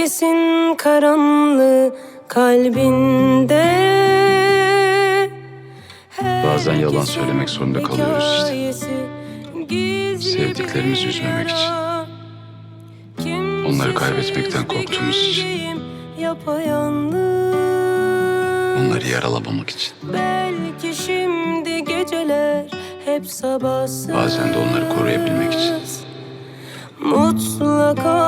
Herkesin karanlığı kalbinde Bazen yalan söylemek zorunda kalıyoruz işte. Sevdiklerimizi üzmemek için. Onları kaybetmekten korktuğumuz için. Onları yaralamamak için. Belki şimdi geceler hep sabahsız Bazen de onları koruyabilmek için. Mutlaka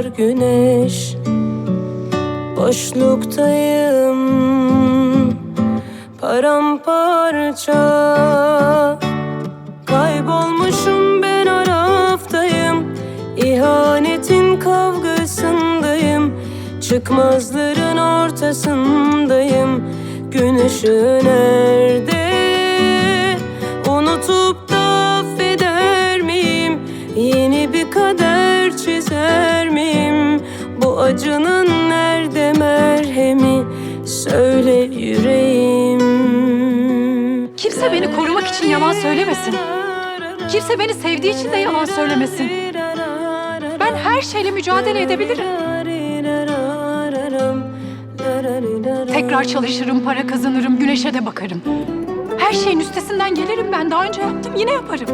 doğar güneş. Boşluktayım Paramparça. Kaybolmuşum ben araftayım İhanetin kavgasındayım. Çıkmazların ortasındayım. Gün ışığı nerede? Unutup da affeder miyim? Yeni bir acının nerede merhemi Söyle yüreğim Kimse beni korumak için yalan söylemesin. Kimse beni sevdiği için de yalan söylemesin. Ben her şeyle mücadele edebilirim. Tekrar çalışırım, para kazanırım, güneşe de bakarım. Her şeyin üstesinden gelirim ben. Daha önce yaptım, yine yaparım.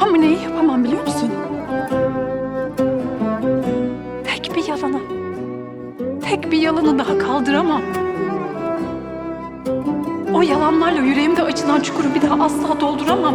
Ama neyi yapamam biliyor musun? Yalanı. Tek bir yalanı daha kaldıramam. O yalanlarla yüreğimde açılan çukuru bir daha asla dolduramam.